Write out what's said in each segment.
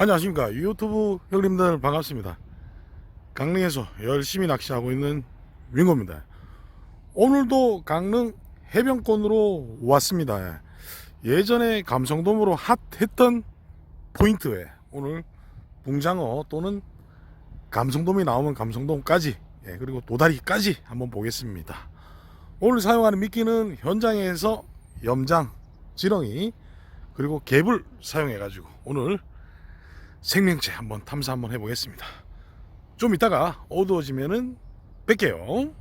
안녕하십니까. 유튜브 형님들 반갑습니다. 강릉에서 열심히 낚시하고 있는 윙고입니다. 오늘도 강릉 해변권으로 왔습니다. 예전에 감성돔으로 핫했던 포인트에 오늘 붕장어 또는 감성돔이 나오면 감성돔까지 예, 그리고 도다리까지 한번 보겠습니다. 오늘 사용하는 미끼는 현장에서 염장, 지렁이 그리고 갭을 사용해 가지고 오늘 생명체 한번 탐사 한번 해보겠습니다. 좀 이따가 어두워지면은 뵐게요.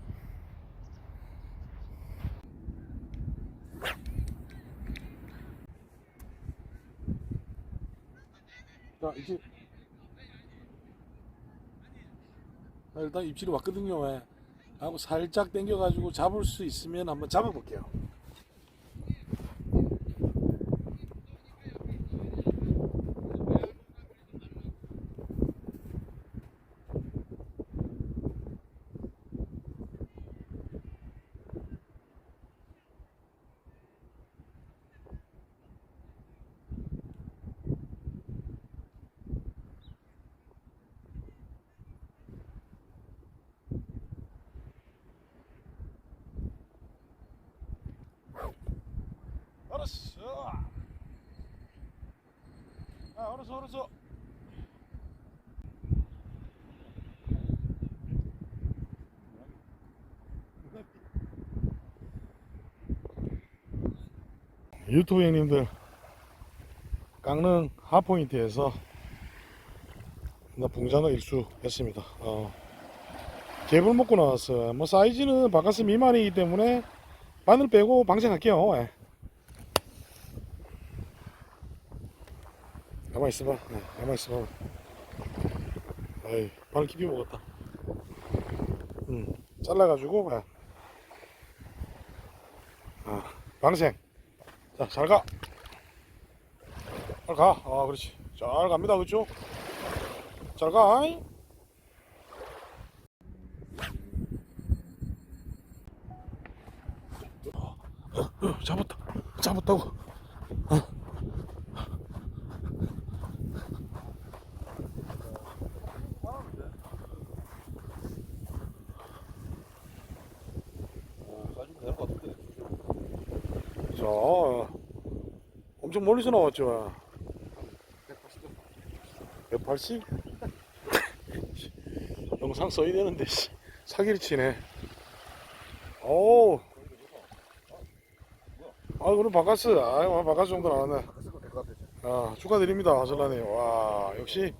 자, 이제 자, 일단 입질이 왔거든요. 예. 하고 살짝 당겨가지고 잡을 수 있으면 한번 잡아볼게요. 알았어. 아, 알았어, 알았어. 유튜브 형님들 강릉 하포인트에서 나 붕장어 일수 했습니다. 어, 갭을 먹고 나왔어요. 뭐 사이즈는 바카스 미만이기 때문에 바늘 빼고 방생할게요. 가만 있어봐. 네, 가만 있어봐. 아이, 바늘 깊이 먹었다. 음, 잘라가지고, 예. 아, 방생. 자, 잘 가. 잘 가. 아, 그렇지. 잘 갑니다. 그죠? 잘 가. 아이. 어, 어, 잡았다. 잡았다고. 가지고 될것 같은데. 자, 엄청 멀리서 나왔죠. 180? 영상 써야 되는데, 씨. 사기를 치네. 오. 아, 그럼 바카스. 아, 오늘 바카스 정도 나왔네. 아, 축하드립니다. 하슬라님. 와, 역시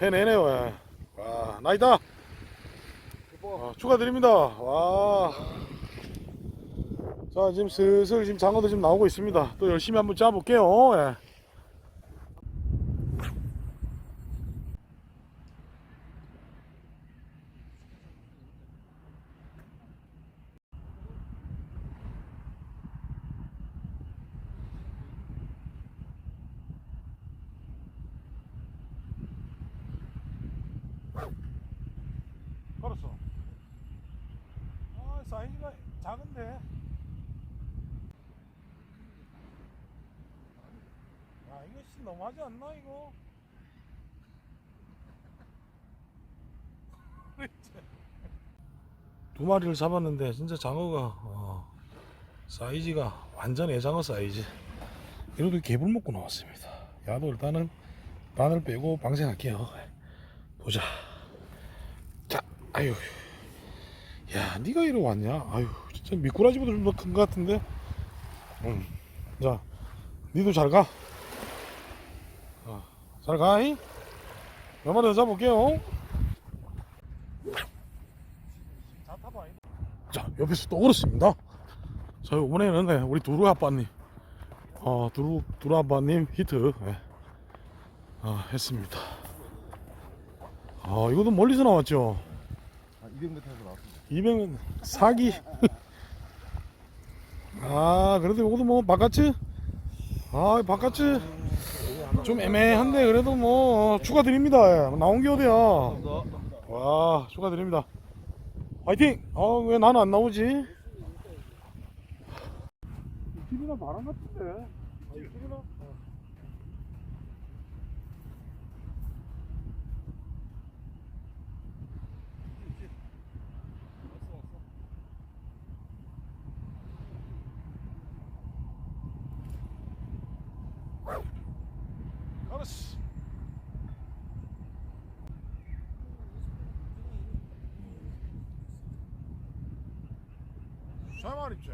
해내네요. 예. 와, 나이다. 아, 축하드립니다. 와. 자, 지금 슬슬 지금 장어도 지금 나오고 있습니다. 또 열심히 한번 짜볼게요. 예. 걸었어. 아, 사이즈가 작은데. 아, 이거 씨 너무하지 않나 이거? 두 마리를 잡았는데 진짜 장어가 어, 사이즈가 완전 애장어 사이즈. 이래도 개불 먹고 나왔습니다. 야도 일단은 바늘 빼고 방생할게요. 보자. 자, 아유. 야, 네가 이리 왔냐? 아유, 진짜 미꾸라지보다 좀 더 큰 것 같은데. 응. 자, 니도 잘 가. 어, 잘 가. 잉? 몇 마리 더 잡을게요. 자, 옆에서 또 얼었습니다. 자, 이번에는 네, 우리 두루 아빠님, 어, 두루 두루 아빠님 히트 네. 아, 했습니다. 아, 이것도 멀리서 나왔죠. 한 200m에서 나왔습니다. 200은 사기. 아, 그래도 이것도 뭐 바깥츠? 아, 바깥츠 좀 애매한데 그래도 뭐 축하드립니다. 예. 나온 게 어디야? 와, 축하드립니다. 화이팅! 아, 왜 나는 안 나오지? 입질이나 바람 같은데. 아, 입질이나? 마리째.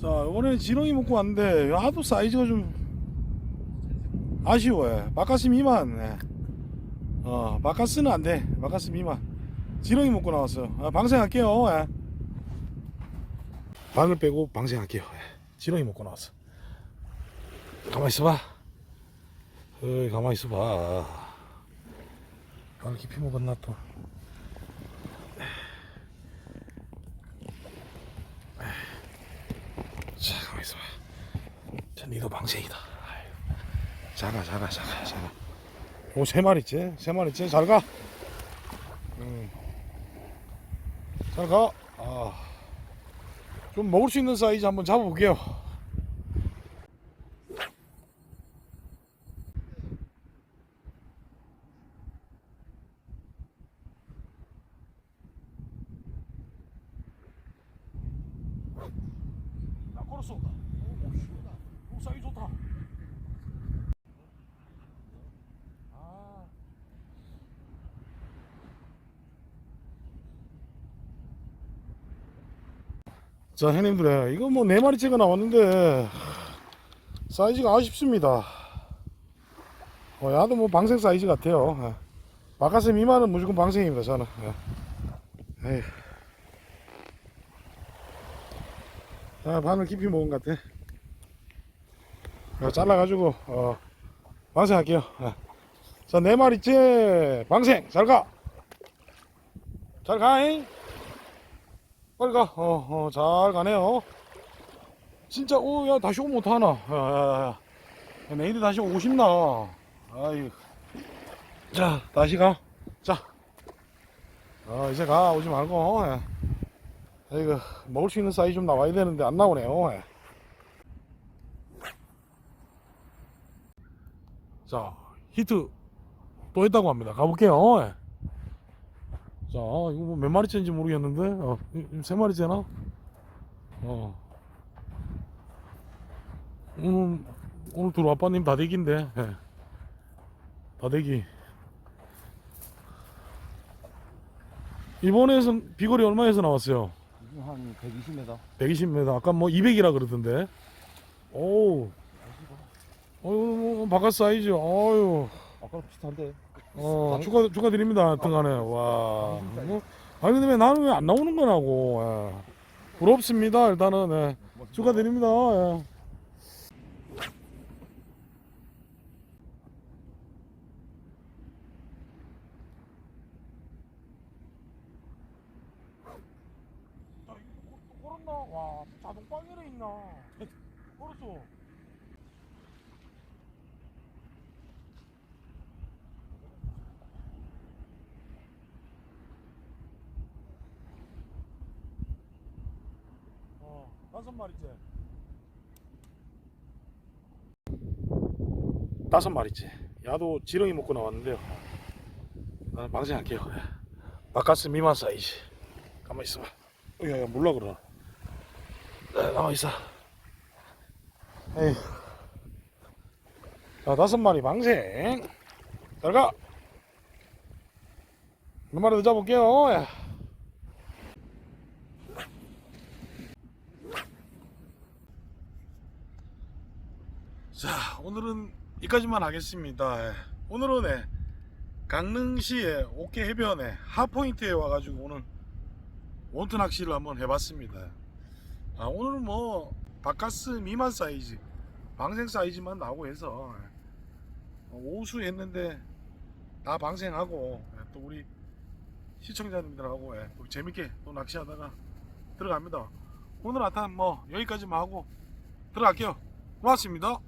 자, 이번에 지렁이 먹고 왔는데 하도 사이즈가 좀 아쉬워요. 바카스 미만. 예. 어, 바카스는 안 돼. 바카스 미만. 지렁이 먹고 나왔어요. 아, 방생할게요. 예. 바늘 빼고 방생할게요. 예. 지렁이 먹고 나왔어. 가만 있어봐. 어이, 가만 있어봐. 바늘 깊이 먹었나 또. 자, 가만 있어봐. 자, 니도 방생이다. 작아, 작아, 작아, 작아. 오, 세 마리째, 세 마리째. 잘 가. 음. 잘 가. 아. 좀 먹을 수 있는 사이즈 한번 잡아볼게요. 나 걸었어. 오, 씨. 오, 사이즈 좋다. 아. 자, 형님들, 이거 뭐네 마리째가 나왔는데 사이즈가 아쉽습니다. 어, 야도 뭐 방생 사이즈 같아요. 예. 바카스 미만은 무조건 방생입니다, 저는. 예. 아, 바늘 깊이 먹은 것 같아. 어, 잘라가지고, 어, 방생할게요. 예. 자, 네 마리째, 방생, 잘 가! 잘 가잉! 빨리 가. 어, 어, 잘 가네요. 진짜, 오, 야, 다시 오면 어떡하나. 야, 야, 야. 야, 내일이 다시 오고 싶나. 아이 자, 다시 가. 자. 어, 이제 가. 오지 말고. 예. 이거, 먹을 수 있는 사이즈 좀 나와야 되는데, 안 나오네요. 예. 자, 히트 또 했다고 합니다. 가볼게요. 예. 자, 이거 뭐 몇 마리째인지 모르겠는데, 어, 이- 이세 마리째나? 어. 오늘, 오늘 둘 아빠님 다대기인데, 예. 다대기. 일본에선 비거리 얼마에서 나왔어요? 지금 한 120m. 120m. 아까 뭐 200이라 그러던데. 오. 어유, 뭐, 바깥 사이즈. 어유. 아까랑 비슷한데. 어, 축하, 축하드립니다. 하여튼간에. 와. 뭐, 아니, 근데 왜 나는 왜 안 나오는 거라고. 예. 부럽습니다. 일단은. 예. 축하드립니다. 예. 자, 이거 또 걸었나? 와, 자동 빵이래 있나? 걸었어. 다섯 마리째. 다섯 마리째. 야도 지렁이 먹고 나왔는데요. 나는 방생 할게요. 바카스 미만 사이즈. 가만 있어봐. 어, 야, 야, 몰라 그러. 나와 있어. 에이. 자, 다섯 마리 방생. 잘 가. 몇 마리 더 잡을게요. 예. 자, 오늘은 여기까지만 하겠습니다. 예. 오늘은 예, 강릉시의 옥계 해변에 하포인트에 와가지고 오늘 원투 낚시를 한번 해봤습니다. 아, 오늘은 뭐 바카스 미만 사이즈, 방생 사이즈만 나오고 해서 예, 어, 오수 했는데 다 방생하고 예, 또 우리 시청자님들하고 예, 또 재밌게 또 낚시하다가 들어갑니다. 오늘 하여튼 뭐 여기까지만 하고 들어갈게요. 고맙습니다.